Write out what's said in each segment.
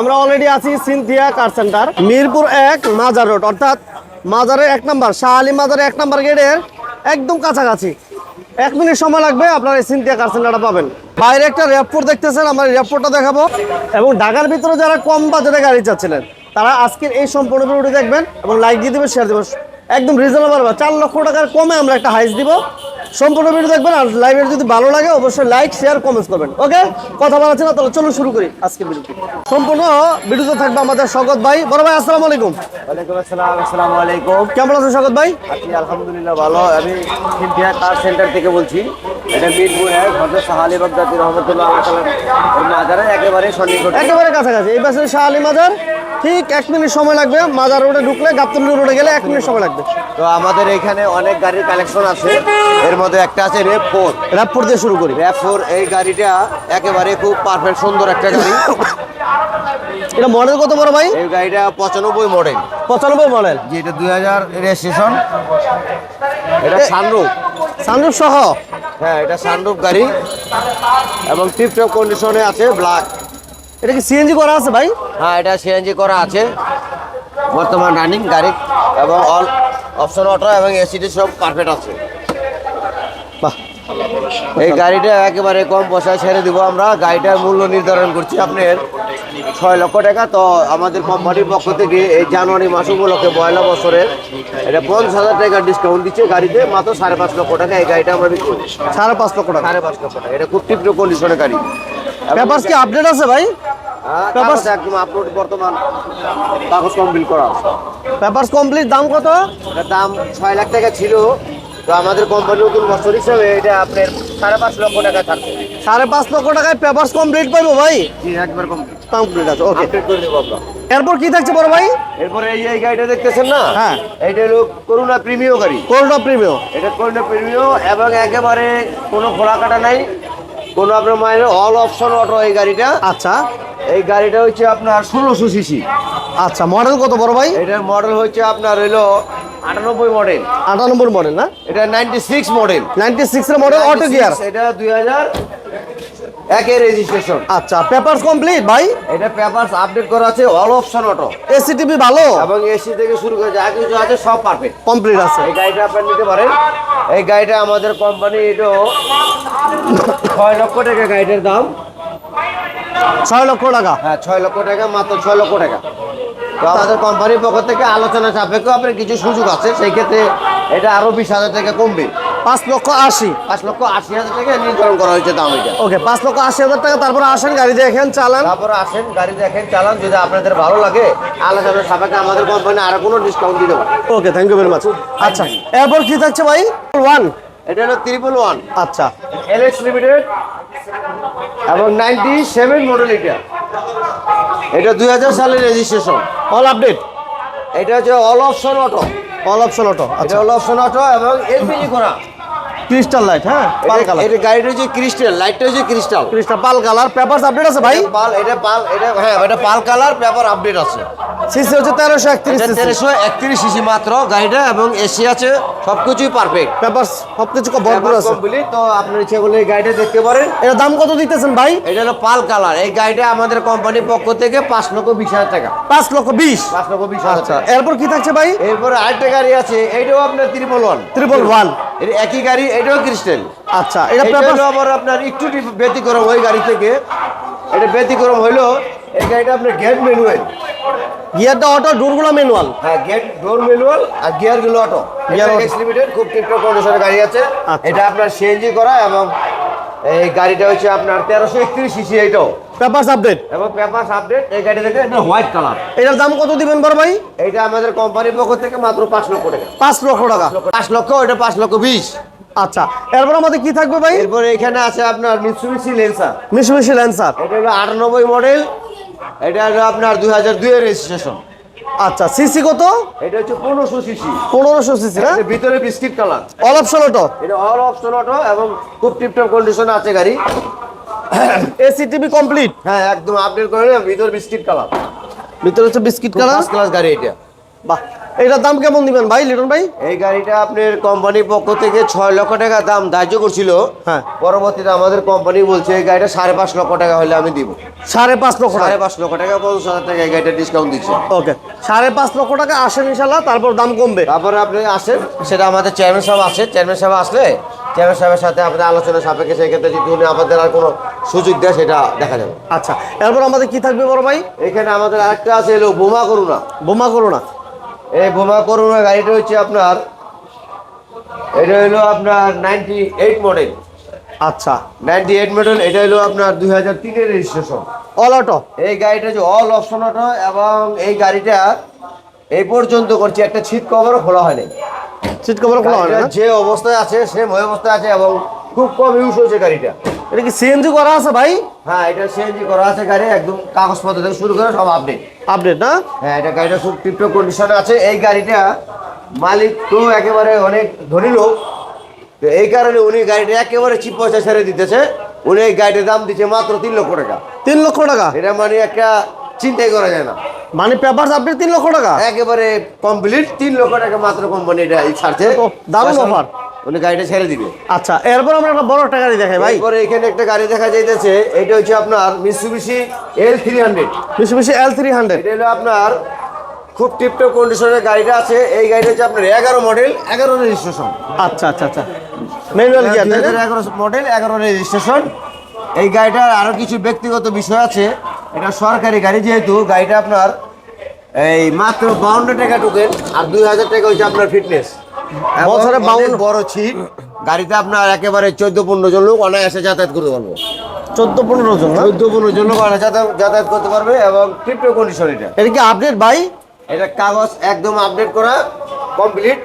আমরা অলরেডি আছি সিনথিয়া কার সেন্টার মিরপুর এক মাজার রোড অর্থাৎ মাজারের এক নাম্বার শাহ আলী মাজারের এক নাম্বার গেটের একদম কাছাকাছি। এক মিনিট সময় লাগবে, আপনারা এই সিনথিয়া কার সেন্টারটা পাবেন। বাইরে একটা র্যাপোর্ট দেখতেছেন, আমরা র্যাপোর্টটা দেখাবো। এবং ঢাকার ভিতরে যারা কম বাজেটে গাড়ি চাচ্ছিলেন, তারা আজকের এই সম্পূর্ণ ভিডিওটি দেখবেন এবং লাইক দিয়ে দেবেন শেয়ার দেবেন। একদম রিজনেবল চার লক্ষ টাকার কমে আমরা একটা হাইস দিব। সম্পূর্ণ ভিডিও দেখবেন আর লাইভের যদি ভালো লাগে অবশ্যই লাইক শেয়ার কমেন্টস করবেন। ওকে কথা বলাচ্ছি না তাহলে চলুন শুরু করি আজকের ভিডিওটি সম্পূর্ণ ভিডিওতে থাকবে আমাদের স্বগত ভাই। বড় ভাই আসসালামু আলাইকুম। ওয়ালাইকুম আসসালাম আসসালামু আলাইকুম। কেমন আছেন স্বগত ভাই? আলহামদুলিল্লাহ ভালো। আমি সিনথিয়া কার সেন্টার থেকে বলছি। এটা মিরপুর হজরত বাগদাদি রহমতুল্লাহ মাজারে একেবারে সন্নিকট। একেবারে কাছাকাছি। এই পাশে শাহ আলী মাজার। ঠিক এক মিনিট সময় লাগবে। মাজার রোডে ঢুকলে গাবতলি রোডে গেলে এক মিনিট সময় লাগবে। তো আমাদের এখানে অনেক গাড়ির কালেকশন আছে। এর মধ্যে একটা আছে রেপ ফোর র্যাপোর্ট দিয়ে শুরু করি। র্যাপ ফোর এই গাড়িটা একেবারে খুব পারফেক্ট সুন্দর একটা গাড়ি। এটা মডেল কত বড় ভাই? এই গাড়িটা পঁচানব্বই মডেল পঁচানব্বই মডেল যে এটা দুই হাজার রেজিস্ট্রেশন এটা সানরুফ সানরুফ সহ? হ্যাঁ এটা সানরুফ গাড়ি। এবং টিপটপ কন্ডিশনে আছে ব্ল্যাক এটা কি সিএনজি করা আছে ভাই? হ্যাঁ এটা সিএনজি করা আছে। বর্তমান রানিং গাড়ি। এবং অল অপশন অটো এবং এসিটি সব পারফেক্ট আছে। বাহ। এই গাড়িটা একেবারে কম পয়সায় ছেড়ে দিব আমরা। গাড়িটার মূল্য নির্ধারণ করছি আপনার ছয় লক্ষ টাকা। তো আমাদের কোম্পানির পক্ষ থেকে এই জানুয়ারি মাস উপলক্ষে পয়লা বছরের এটা পঞ্চাশ হাজার টাকা ডিসকাউন্ট দিচ্ছে গাড়িতে। মাত্র সাড়ে পাঁচ লক্ষ টাকা এই গাড়িটা আমরা বিক্রি করি সাড়ে পাঁচ লক্ষ টাকা। সাড়ে পাঁচ লক্ষ টাকা। এটা খুব তীব্র কন্ডিশনের গাড়ি। পেপারস কি আপডেট আছে ভাই? হ্যাঁ, একদম আপলোড বর্তমান। কাগজ কমপ্লিট করা পেপারস কমপ্লিট দাম কত? দাম ছয় লাখ টাকা ছিল। তো আমাদের কোম্পানি নতুন বছর হিসেবে এটা আপনার সাড়ে পাঁচ লক্ষ টাকা থাকবে সাড়ে পাঁচ লক্ষ টাকায় পেপারস কমপ্লিট পাইবো ভাই? জি একবার কমপ্লিট কমপ্লিট আছে ওকে আপডেট করে দেবো আমরা। এরপর কি থাকছে বড় ভাই? এরপরে এই যে এই গাড়িটা দেখতেছেন না? হ্যাঁ। এটা হলো করুণা প্রিমিয় গাড়ি। কোল্ড প্রিমিয়াম এটা করুণা প্রিমিয় এবং একেবারে কোনো খোলা কাটা নাই। কোনো আপনার মায়ের অল অপশন অটো এই গাড়িটা। আচ্ছা। এই গাড়িটা হচ্ছে আপনার ষোলোশো সিসি। আচ্ছা মডেল কত বড় ভাই? এটার মডেল হচ্ছে আপনার হইল আটানব্বই মডেল আটানব্বই মডেল না? এটা নাইনটি সিক্স মডেল নাইনটি সিক্সের মডেল অটো গিয়ার এটা দুই হাজার একের রেজিস্ট্রেশন আচ্ছা পেপারস কমপ্লিট ভাই? এটা পেপারস আপডেট করা আছে all option auto AC TV ভালো? এবং এসি থেকে শুরু করে যা কিছু আছে সব পারফেক্ট কমপ্লিট আছে। এই গাড়িটা আপনার নিতে পারেন। এই গাড়িটা আমাদের কোম্পানি এটা ছয় লক্ষ টাকা গাড়িটার দাম। ছয় লক্ষ টাকা। হ্যাঁ ছয় লক্ষ টাকা মাত্র ছয় লক্ষ টাকা। তো আমাদের কোম্পানির পক্ষ থেকে আলোচনা সাপেক্ষে আপনার কিছু সুযোগ আছে সেই ক্ষেত্রে এটা আরও বিশ হাজার টাকা কমবে। পাঁচ লক্ষ আশি। পাঁচ লক্ষ আশি হাজার টাকা নির্ধারণ করা হয়েছে দাম এটা। ওকে পাঁচ লক্ষ আশি হাজার টাকা তারপরে আসেন গাড়ি দেখেন চালান। তারপরে আসেন গাড়ি দেখেন চালান যদি আপনাদের ভালো লাগে আলোচনা সাপেক্ষে আমাদের কোম্পানি আরও কোনো ডিসকাউন্ট দিয়ে দেবো। Okay thank you very much আচ্ছা এরপর কি থাকছে ভাই? ওয়ান এটা হলো ত্রিপল ওয়ান আচ্ছা। এলএক্স লিমিটেড এবং নাইনটি সেভেন মডেল এটা এটা দুই হাজার সালের রেজিস্ট্রেশন অল আপডেট এটা হচ্ছে all option auto all option auto এটা আচ্ছা। অল অপশন অটো এবং এলপিজি করা। ক্রিস্টাল লাইট হ্যাঁ? পাল কালার এটা গাড়িটা হচ্ছে ক্রিস্টাল লাইটটা হচ্ছে crystal crystal pearl colour papers update আছে ভাই? পাল এটা পাল এটা হ্যাঁ এটা পাল কালার পেপার আপডেট আছে। সিসি হচ্ছে তেরোশো একত্রিশ সিসি তেরোশো একত্রিশ সিসি মাত্র গাড়িটা এবং এসি আছে সবকিছুই পারফেক্ট পেপারস সব কিছু ভরপুর আছে। কমপ্লিট তো আপনার ইচ্ছে করলে এই গাড়িটা দেখতে পারেন। এর দাম কত দিতেছেন ভাই? এটা হলো পাল কালার এই গাড়িটা আমাদের কোম্পানির পক্ষ থেকে পাঁচ লক্ষ বিশ হাজার টাকা। পাঁচ লক্ষ বিশ? পাঁচ লক্ষ বিশ হাজার আচ্ছা টাকা। এরপর কি থাকছে ভাই? এরপর আরেকটা গাড়ি আছে এইটাও আপনার ত্রিপল ওয়ান ট্রিপল ওয়ানের একই গাড়ি এটাও ক্রিস্টাল। আচ্ছা এটা এটা পেপার আবার আপনার একটু ব্যতিক্রম ওই গাড়ি থেকে। এটা ব্যতিক্রম হইল এই গাড়িটা আপনার গেট ম্যানুয়াল। গিয়ারটা অটো ডোরগুলো ম্যানুয়াল। হ্যাঁ গেট ডোর ম্যানুয়াল আর গিয়ারগুলো অটো। গিয়ার। লিমিটেড খুব টিপটপ কন্ডিশনের গাড়ি আছে। আচ্ছা। এটা আপনার সিএনজি করা এবং এই গাড়িটা হচ্ছে আপনার তেরোশো একত্রিশ সিসি এইটাও। Papers update. এবং পেপার আপডেট এই গাড়ি থেকে এটা হোয়াইট কালার। এটার দাম কত দিবেন বড় ভাই? এইটা আমাদের কোম্পানির পক্ষ থেকে মাত্র পাঁচ লক্ষ টাকা। পাঁচ লক্ষ টাকা। পাঁচ লক্ষ এটা পাঁচ লক্ষ বিশ। আচ্ছা এরপর আমাদের কি থাকবে ভাই? এরপর এখানে আছে আপনার মিৎসুবিশি লেন্সার মিশুমিশি লেন্সার এটা হলো আটানব্বই মডেল এটা হলো আপনার দুই হাজার দুইয়ের রেজিস্ট্রেশন আচ্ছা সিসি কত? এটা হচ্ছে পনেরোশো সিসি পনেরোশো সিসি না? ভিতরে biscuit colour all option auto এটা অল অপশন অটো এবং খুব টিপটপ কন্ডিশনে আছে গাড়ি। এসি টিভি কমপ্লিট হ্যাঁ একদম আপডেট করে ভিতরে বিস্কিট কালার ভিতরে হচ্ছে বিস্কিট কালার ক্লাস গাড়ি এটা। বাহ এটার দাম কেমন দিবেন ভাই লিটন ভাই? এই গাড়িটা আপনার কোম্পানির পক্ষ থেকে ছয় লক্ষ টাকা দাম ধার্য করছিল। হ্যাঁ। পরবর্তীতে আমাদের কোম্পানি বলছে এই গাড়িটা সাড়ে পাঁচ লক্ষ টাকা হলে আমি দিব। সাড়ে পাঁচ লক্ষ সাড়ে পাঁচ লক্ষ টাকা পঞ্চাশ হাজার টাকা এই গাড়িটা ডিসকাউন্ট দিচ্ছে। ওকে। সাড়ে পাঁচ লক্ষ টাকা আসেন ইনশাল্লাহ তারপর দাম কমবে। তারপরে আপনি আসেন সেটা আমাদের চেয়ারম্যান সাহেব আসে। চেয়ারম্যান সাহেব আসলে চেয়ারম্যান সাহেবের সাথে আপনাদের আলোচনা সাপেক্ষে সেক্ষেত্রে যদি উনি আমাদের আর কোনো সুযোগ দেয় সেটা দেখা যাবে। আচ্ছা এরপর আমাদের কি থাকবে বড় ভাই? এখানে আমাদের আরেকটা আছে এলো বোমা করুণা। বোমা করো না এই বোমা করুণা গাড়িটা হচ্ছে আপনার এটা হলো আপনার নাইনটি এইট মডেল আচ্ছা। নাইনটি এইট মডেল এটা হলো আপনার দুই হাজার তিনের রেজিস্ট্রেশন অল অটো এই গাড়িটা যে অল অপশন অটো এবং এই গাড়িটা এই পর্যন্ত করছি একটা ছিট কভারও খোলা হয়নি। ছিট কভার খোলা হয় যে অবস্থায় আছে সেম ওই অবস্থায় আছে এবং খুব কম ইউজ হয়েছে গাড়িটা। এটা কি সিএনজি করা আছে ভাই? হ্যাঁ এটা সিএনজি করা আছে গাড়ি একদম কাগজপত্র থেকে শুরু করে সব আপডেট আপডেট না? হ্যাঁ এটা গাড়িটা খুব টিপটপ কন্ডিশনে আছে। এই গাড়িটা মালিক তো একেবারে অনেক ধনী লোক। তো এই কারণে উনি গাড়িটা একেবারে চিপ পয়সা ছেড়ে দিতেছে। উনি এই গাড়িটার দাম দিচ্ছে মাত্র তিন লক্ষ টাকা। তিন লক্ষ টাকা? এটা মানে একটা চিন্তাই করা যায় না। মানে পেপার আপডেট তিন লক্ষ টাকা? একেবারে কমপ্লিট তিন লক্ষ টাকা মাত্র কোম্পানি এটা ছাড়ছে। দারুণ offer। উনি গাড়িটা ছেড়ে দিবে। আচ্ছা এরপর আমরা একটা বড় একটা গাড়ি দেখাই ভাই। এরপরে এখানে একটা গাড়ি দেখা যাইতেছে এটা হচ্ছে আপনার মিসুবিশি এল থ্রি হান্ড্রেড বেশি বেশি এল থ্রি হান্ড্রেড এটা হলো আপনার খুব টিপটপ কন্ডিশনের গাড়িটা আছে এই গাড়িটা হচ্ছে আপনার এগারো মডেল এগারো রেজিস্ট্রেশন আচ্ছা আচ্ছা আচ্ছা। Manual gear? এগারো মডেল এগারো রেজিস্ট্রেশন এই গাড়িটার আরও কিছু ব্যক্তিগত বিষয় আছে এটা সরকারি গাড়ি যেহেতু গাড়িটা আপনার এই মাত্র বাউন্ন টাকা টোকেন আর দুই হাজার টাকা হচ্ছে আপনার ফিটনেস বছরে বাউন্ন বড় ছিট গাড়িতে আপনার একেবারে চোদ্দ পনেরো জন লোক অনায়াসে যাতায়াত করতে পারব। চোদ্দ পনেরো জন চোদ্দ পনেরো জন লোক যাতায়াত- করতে পারবে এবং টিপটপ কন্ডিশন এটা। এটা কি আপডেট ভাই? এটা কাগজ একদম আপডেট করা কমপ্লিট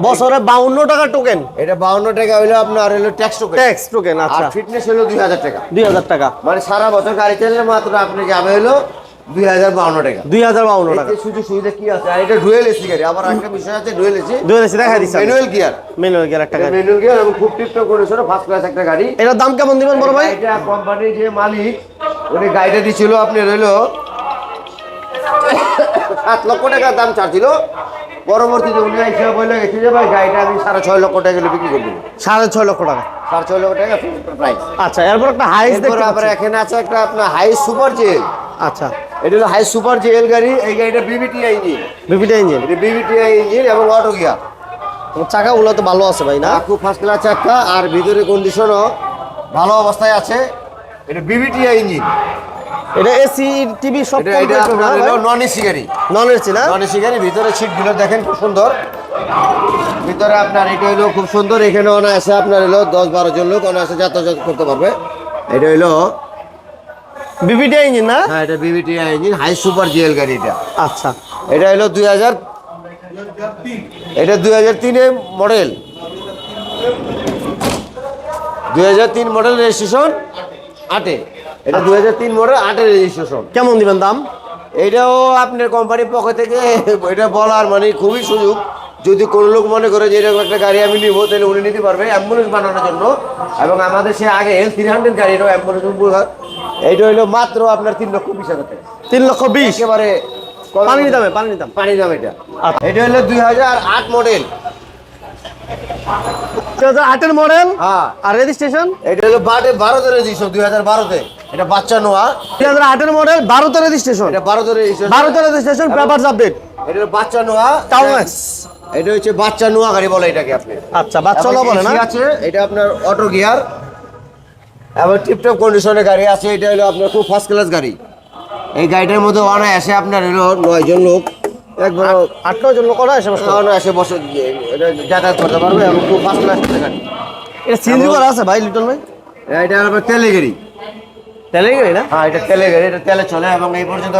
বছরে বাউন্ন টাকা টোকেন এটা বাউন্ন টাকা হইল আপনার হলো ট্যাক্স টোকেন ট্যাক্স টোকেন আচ্ছা। ফিটনেস হলো দুই হাজার টাকা। দুই হাজার টাকা। মানে সারা বছর গাড়ি চালালে মাত্র আপনি যাবে হলো এটার দাম কেমন দিবেন বড় ভাই? কোম্পানির যে মালিক উনি গাড়িটা দিছিল আপনি রইল। সাত লক্ষ টাকার দাম চাচ্ছিল পরবর্তীতে উনি এসে বলে গেছে যে ভাই গাড়িটা আমি সাড়ে ছয় লক্ষ টাকা বিক্রি করে দেবো। সাড়ে ছয় লক্ষ টাকা। সাড়ে ছয় লক্ষ টাকা প্রাইস আচ্ছা এরপর একটা হাইস দেখতে আবার এখানে আছে একটা আপনার হাই সুপার জেল আচ্ছা। এটা হলো হাই সুপার জেল গাড়ি এই গাড়িটা বিবিটিআই ইঞ্জিন বিপিটা ইঞ্জিন এটা বিবিটিআই ইঞ্জিন এবং অটো গিয়ার চাকাগুলো তো ভালো আছে ভাই না? খুব ফার্স্ট ক্লাস চাকা আর ভিতরে কন্ডিশনও ভালো অবস্থায় আছে। এটা বিবিটিআই ইঞ্জিন এটা এসি টিভি সব এটা নন এসি গাড়ি। নন এসি না? নন এসি গাড়ি ভিতরে সিটগুলো দেখেন খুব সুন্দর। ভিতরে আপনার এটা হলো খুব সুন্দর এখানে অনায়াসে আপনার হলো দশ বারো জন লোক অনায়াসে যাতায়াত করতে পারবে। এটা হলো বিপিটা ইঞ্জিন না? হ্যাঁ এটা VVTI engine hi super GL গাড়ি এটা আচ্ছা। এটা হলো দুই হাজার এটা দুই হাজার তিনে মডেল দুই হাজার তিন মডেল রেজিস্ট্রেশন আটে। এটা দুই হাজার তিন মডেল আটের রেজিস্ট্রেশন কেমন দিবেন দাম? এটাও আপনার কোম্পানির পক্ষ থেকে এটা বলার মানে খুবই সুযোগ। যদি কোনো লোক মনে করে যে এরকম একটা গাড়ি আমি নিব তাহলে উনি নিতে পারবে অ্যাম্বুলেন্স বানানোর জন্য। এবং আমাদের সে আগে থ্রি হান্ড্রেড গাড়ি এটাও অ্যাম্বুলেন্স এইটা হলো মাত্র আপনার তিন লক্ষ বিশ হাজার টাকা। তিন লক্ষ বিশ? একেবারে পানির দামে পানির দাম। পানি দাম এটা। আচ্ছা। এটা হলো দুই হাজার আট মডেল। আটের হ্যাঁ। আর রেজিস্ট্রেশন? এটা হলো বারোতে বারোতে রেজিস্ট্রেশন দুই হাজার বারোতে। এটা বাচ্চা নোয়া। দুই হাজার আটের মডেল বারোতে রেজিস্ট্রেশন। এটা বারোতে রেজিস্ট্রেশন। বারোতে রেজিস্ট্রেশন পেপার আপডেট এটা হলো বাচ্চা নোয়া। টাউনেক্স এটা হচ্ছে বাচ্চা নোয়া গাড়ি বলে এটাকে আপনি। আচ্ছা বাচ্চালা এবং বলে না? আছে এটা আপনার অটো গিয়ার এবং টিপটপ কন্ডিশনের গাড়ি আছে এটা হলো আপনার খুব ফার্স্ট ক্লাস গাড়ি। এই গাড়িটার মধ্যে অনায়াসে আপনার হলো নয় জন লোক। একবার আট লোক। অনায়াসে বসে এটা যাতায়াত করতে পারবে এবং খুব ফার্স্ট ক্লাস গাড়ি। এটা সিএনজি করা আছে ভাই লিটন ভাই? এটা আপনার তেলে গাড়ি। তেলের গাড়ি না? হ্যাঁ এটা তেলে গাড়ি এটা তেলে চলে এবং এই পর্যন্ত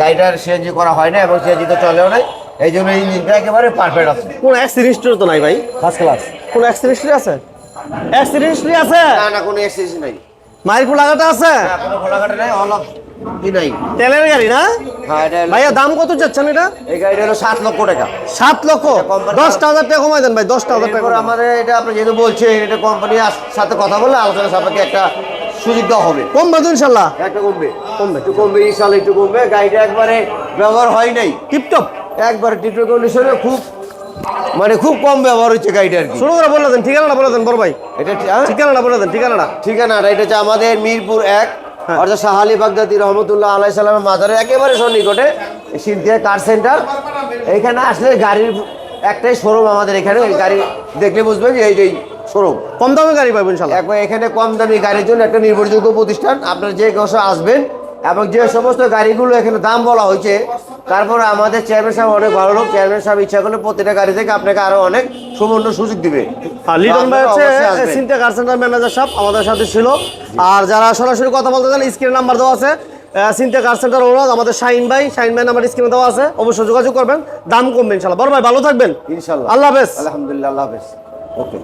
গাড়িটার সিএনজি করা হয় না এবং সিএনজি তো চলেও নাই। এই জন্য ইঞ্জিনটা একেবারে পারফেক্ট আছে। কোন অ্যাক্সিডেন্ট তো নাই ভাই? ফার্স্ট ক্লাস কোন অ্যাক্সিডেন্ট আছে? অ্যাক্সিডেন্ট আছে? না না কোনো এক্সিস নাই। মায়ের লাগাতে আছে? না, কোনো খোলাঘাটে নাই অল নাই। তেলের গাড়ি না? হ্যাঁ ভাইয়া দাম কত এটা? এই গাড়িটা হলো সাত লক্ষ টাকা। সাত লক্ষ? দশটা হাজার টাকা কমাই দেন ভাই দশটা হাজার টাকা আমাদের এটা আপনি যেহেতু বলছেন এটা কোম্পানির সাথে কথা বললে আলোচনা সাপেক্ষে একটা সুযোগ দেওয়া হবে। কমবে তো ইনশাল্লাহ। একটা কমবে। কমবে। একটু কমবে ইনশাল্লাহ একটু কমবে। গাড়িটা একবারে ব্যবহার হয় নাই। টিপটপ। একবার টিটো কন্ডিশনে খুব মানে খুব কম ব্যবহার হচ্ছে গাড়িটা আর কি। শুরু করে বলে দেন ঠিকানাটা বলে দেন বড় ভাই। এটা হ্যাঁ? ঠিকানাটা বলে দেন ঠিকানাটা। ঠিকানা এটা হচ্ছে আমাদের মিরপুর এক অর্থাৎ শাহালি বাগদাদি রহমতুল্লাহ আলাই সাল্লামের মাজারের একেবারে সন্নিকটে সিনথিয়া কার সেন্টার এখানে আসলে গাড়ির একটাই শোরুম আমাদের এখানে এই গাড়ি দেখলে বুঝবেন যে এই এইটাই শোরুম কম দামে গাড়ি পাবেন এখানে কম দামি গাড়ির জন্য একটা নির্ভরযোগ্য প্রতিষ্ঠান আপনার যে বছর আসবেন এবং যে সমস্ত গাড়িগুলো এখানে দাম বলা হয়েছে তারপরে আমাদের চেয়ারম্যান সাহেব অনেক ভালো লোক। চেয়ারম্যান সাহেব ইচ্ছা করলে প্রতিটা গাড়ি থেকে আপনাকে আরও অনেক সুবর্ণ সুযোগ দিবে। আর লিটন ভাই হচ্ছে। কার সেন্টার ম্যানেজার সাহেব আমাদের সাথে ছিল। আর যারা সরাসরি কথা বলতে চান স্ক্রিন নাম্বার দেওয়া আছে। সিনথিয়া কার সেন্টার ওনার আমাদের শাইন ভাই শাইন ভাই নাম্বার স্ক্রিনে দেওয়া আছে। অবশ্যই যোগাযোগ করবেন। দাম কমবে ইনশাল্লাহ। বড় ভাই ভালো থাকবেন। ইনশাল্লাহ। আল্লাহ হাফেজ। আলহামদুলিল্লাহ আল্লাহ হাফেজ। ওকে।